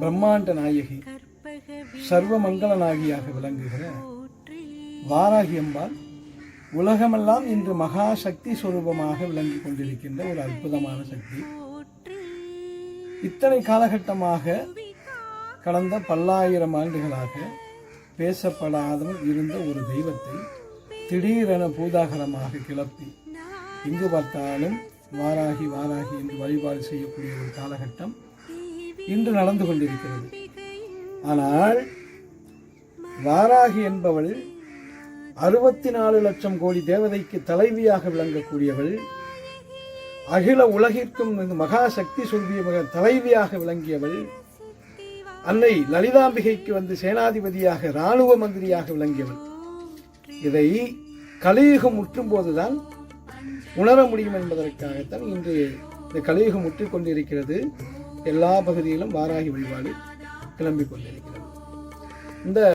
பிரம்மாண்ட நாயகி சர்வ மங்கள நாயகியாக விளங்குகிற வாராகி அம்பாள் உலகமெல்லாம் இன்று மகா சக்தி சுரூபமாக விளங்கிக் கொண்டிருக்கின்ற ஒரு அற்புதமான சக்தி. இத்தனை காலகட்டமாக கடந்த பல்லாயிரம் ஆண்டுகளாக பேசப்படாத இருந்த ஒரு தெய்வத்தை திடீரென பூதாகரமாக கிளப்பி எங்கு பார்த்தாலும் வாராகி வாராகி என்று வழிபாடு செய்யக்கூடிய ஒரு காலகட்டம் இன்று நடந்து கொண்டிருக்கிறது. ஆனால் வாராகி என்பவள் அறுபத்தி நாலு லட்சம் கோடி தேவதைக்கு தலைவியாக விளங்கக்கூடியவள் அகில உலகிற்கும் மகா சக்தி சொல்விய தலைவியாக விளங்கியவள் அன்னை லலிதாம்பிகைக்கு வந்து சேனாதிபதியாக இராணுவ மந்திரியாக விளங்கியவள். இதை கலியுகம் முற்றும் போதுதான் உணர முடியும் என்பதற்காகத்தான் இன்று இந்த கலியுகம் முற்றிக் கொண்டிருக்கிறது எல்லா பகுதியிலும் வாராகி வழிபாடு கிளம்பிக் கொண்டிருக்கிறது. இந்த